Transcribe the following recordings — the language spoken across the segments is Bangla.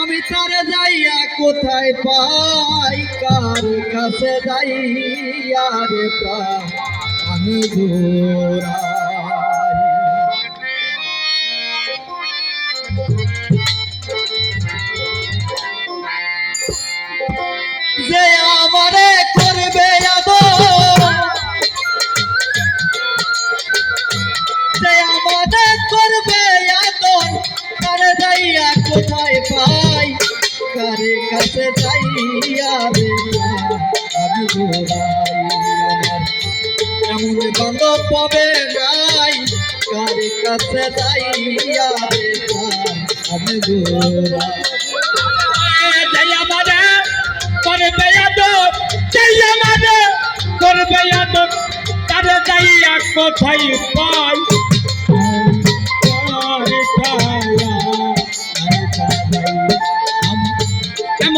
আমি তারে যাইয়া কোথায় পাই? কার কাছে যাইয়া রে প্রাণ যে আমারে করবে করবে কাছে যাইয়া রে আমি এমন বান্ধব পাবে নাই, কারে কাছে যাইয়া রে আমি ঘোরাই করবে আদর করবে তারে যাইয়া কোথায় পাই?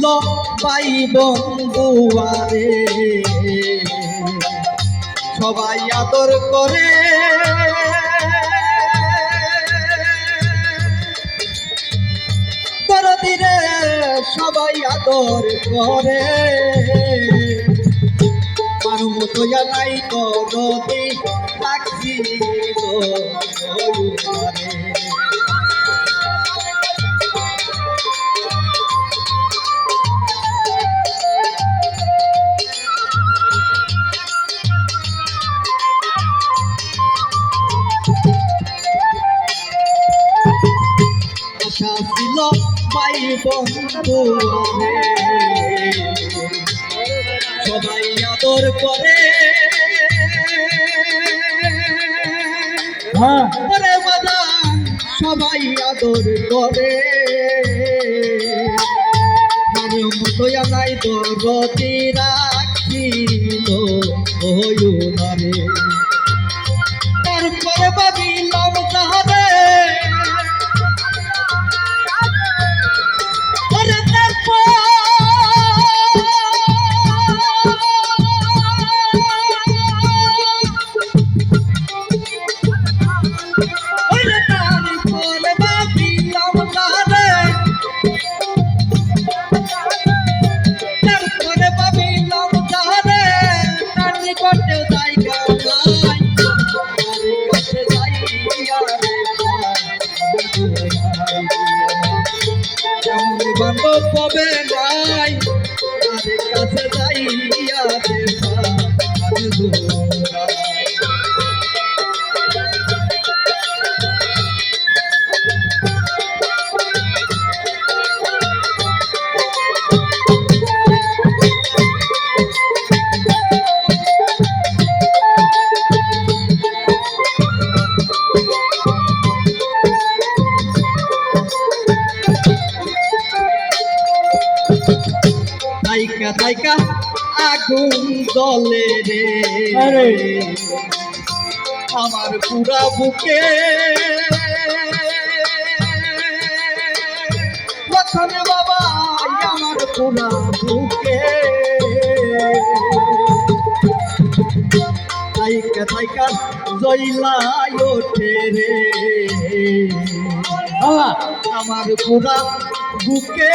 ছিল পাইব দুয়ারে সবাই আদর করে। দরদিরে সবাই আদর করে। মানুষ নাই তো সবাই আদর করে। হ্যাঁ। ওরে বাদান সবাই আদর করে। মানে মতোয়া নাই তো রতি রাখিল হইলারে তারপরে বান্ধব পাবে নাই। কাছে তাইকা তাইকা আগুন জলে রে। আরে। আমার পুরা বুকে লক্ষণ বাবা আমার পুরা বুকে। তাইকা তাইকা জইলাই ওঠে রে। আমার পুরা বুকে।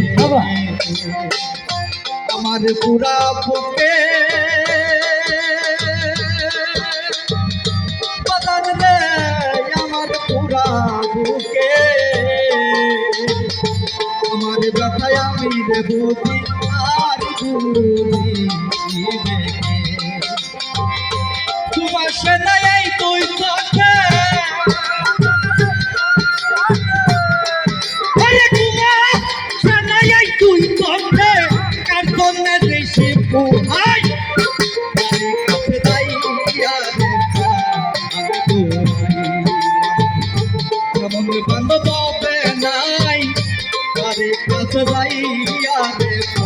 আমার পুরা বুকে বাদান আমার পুরা বুকে। আমার ব্যথায় আমি বুঝি আর তোমার সেনাই তুই চোখে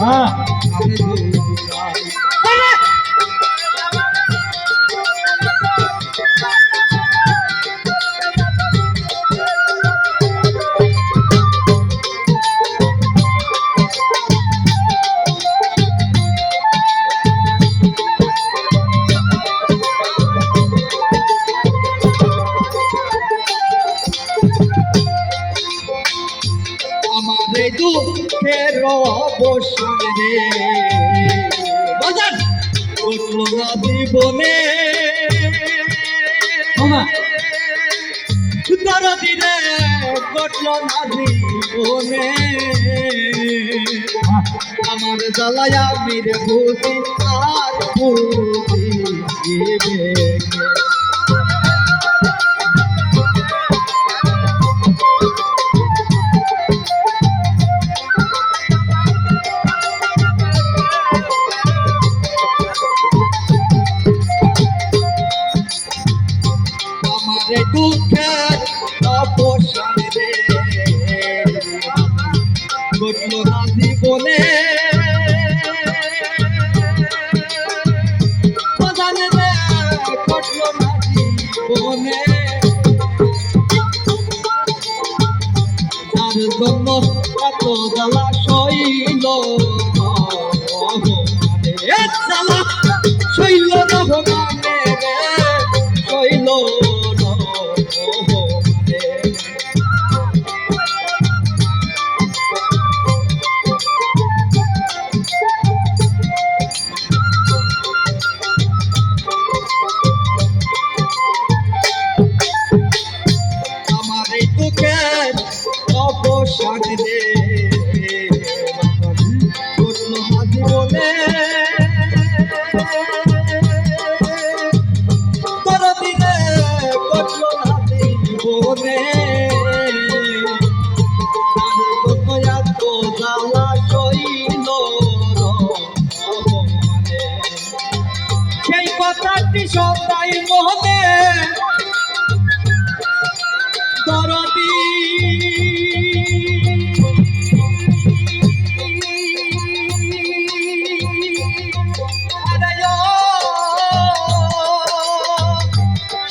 আরে আমারে দুঃখের অবসান রে। বাজার উঠল না জীবনে। তারা দিনে কটল না জীবনে। আমার জ্বালায় আমি রে বুঝি আর বুঝি কথাটি সদাই মনে দরদি।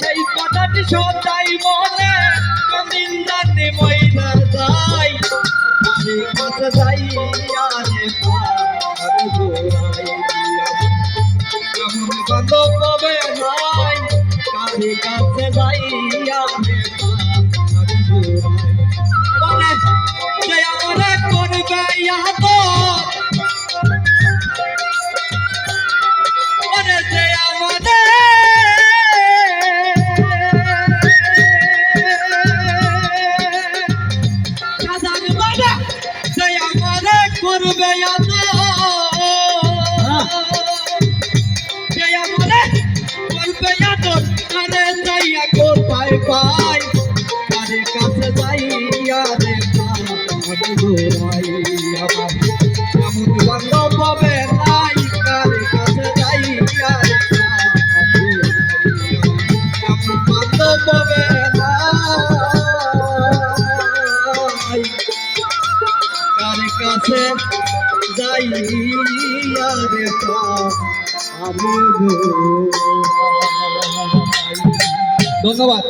সেই কথাটি সদাই মনে কদিন জানে ময়না যাই আমি কাছে কাছে কাছে যাইয়া কাছে কাছে যাইয়া ধন্যবাদ।